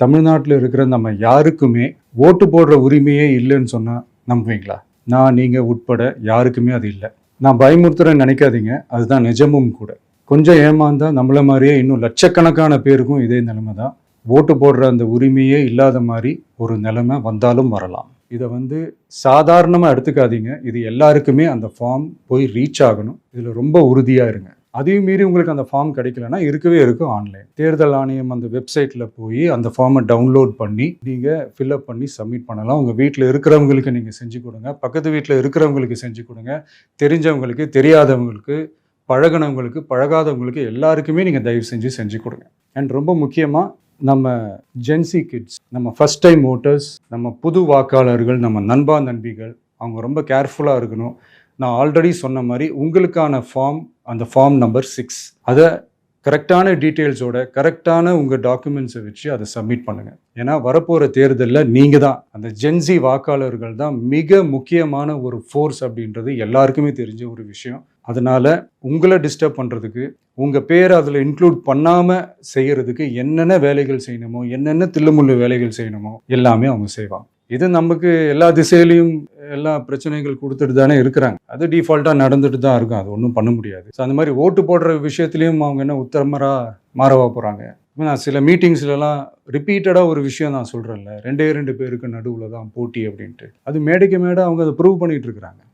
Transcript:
தமிழ்நாட்டில் இருக்கிற நம்ம யாருக்குமே ஓட்டு போடுற உரிமையே இல்லைன்னு சொன்னால் நம்புவீங்களா? நான் நீங்கள் உட்பட யாருக்குமே அது இல்லை. நான் பயமுறுத்துறேன்னு நினைக்காதீங்க. அதுதான் நிஜமும் கூட. கொஞ்சம் ஏமாந்தால் நம்மளை மாதிரியே இன்னும் லட்சக்கணக்கான பேருக்கும் இதே நிலைமை தான். ஓட்டு போடுற அந்த உரிமையே இல்லாத மாதிரி ஒரு நிலைமை வந்தாலும் வரலாம். இதை வந்து சாதாரணமாக எடுத்துக்காதீங்க. இது எல்லாருக்குமே அந்த ஃபார்ம் போய் ரீச் ஆகணும். இதில் ரொம்ப உறுதியாக இருங்க. அதையும் மீறி உங்களுக்கு அந்த ஃபார்ம் கிடைக்கலனா இருக்கவே இருக்கும் ஆன்லைன் தேர்தல் ஆணையம் அந்த வெப்சைட்டில் போய் அந்த ஃபார்மை டவுன்லோட் பண்ணி நீங்கள் ஃபில்அப் பண்ணி சப்மிட் பண்ணலாம். உங்கள் வீட்டில் இருக்கிறவங்களுக்கு நீங்கள் செஞ்சு கொடுங்க. பக்கத்து வீட்டில் இருக்கிறவங்களுக்கு செஞ்சு கொடுங்க. தெரிஞ்சவங்களுக்கு தெரியாதவங்களுக்கு பழகுனவங்களுக்கு பழகாதவங்களுக்கு எல்லாருக்குமே நீங்கள் தயவு செஞ்சு செஞ்சு கொடுங்க. அண்ட் ரொம்ப முக்கியமாக நம்ம ஜென்சி கிட்ஸ் நம்ம ஃபஸ்ட் டைம் ஓட்டர்ஸ் நம்ம புது வாக்காளர்கள் நம்ம நண்பா நண்பிகள் அவங்க ரொம்ப கேர்ஃபுல்லாக இருக்கணும். நான் ஆல்ரெடி சொன்ன மாதிரி உங்களுக்கான ஃபார்ம் அந்த ஃபார்ம் நம்பர் சிக்ஸ் அதை கரெக்டான டீட்டெயில்ஸோட கரெக்டான உங்கள் டாக்குமெண்ட்ஸை வச்சு அதை சப்மிட் பண்ணுங்கள் ஏன்னா வரப்போகிற தேர்தலில் நீங்கள் தான். அந்த ஜென்சி வாக்காளர்கள் தான் மிக முக்கியமான ஒரு ஃபோர்ஸ் அப்படின்றது எல்லாருக்குமே தெரிஞ்ச ஒரு விஷயம். அதனால் உங்களை டிஸ்டர்ப் பண்ணுறதுக்கு உங்கள் பேரை அதில் இன்க்ளூட் பண்ணாமல் செய்கிறதுக்கு என்னென்ன வேலைகள் செய்யணுமோ என்னென்ன தில்லுமுள்ளு வேலைகள் செய்யணுமோ எல்லாமே அவங்க செய்வாங்க. இது நமக்கு எல்லா திசையிலையும் எல்லா பிரச்சனைகள் கொடுத்துட்டு தானே இருக்கிறாங்க. அது டிஃபால்ட்டாக நடந்துட்டு தான் இருக்கும். அது ஒன்றும் பண்ண முடியாது. ஸோ அந்த மாதிரி ஓட்டு போடுற விஷயத்துலையும் அவங்க என்ன உத்தரமராக மாறவா போகிறாங்க நான் சில மீட்டிங்ஸ்லலாம் ரிப்பீட்டடாக ஒரு விஷயம் நான் சொல்கிறேன்ல ரெண்டே ரெண்டு பேருக்கு நடுவில் தான் போட்டி அப்படின்ட்டு. அது மேடைக்கு மேடை அவங்க அதை ப்ரூவ் பண்ணிகிட்டு இருக்கிறாங்க.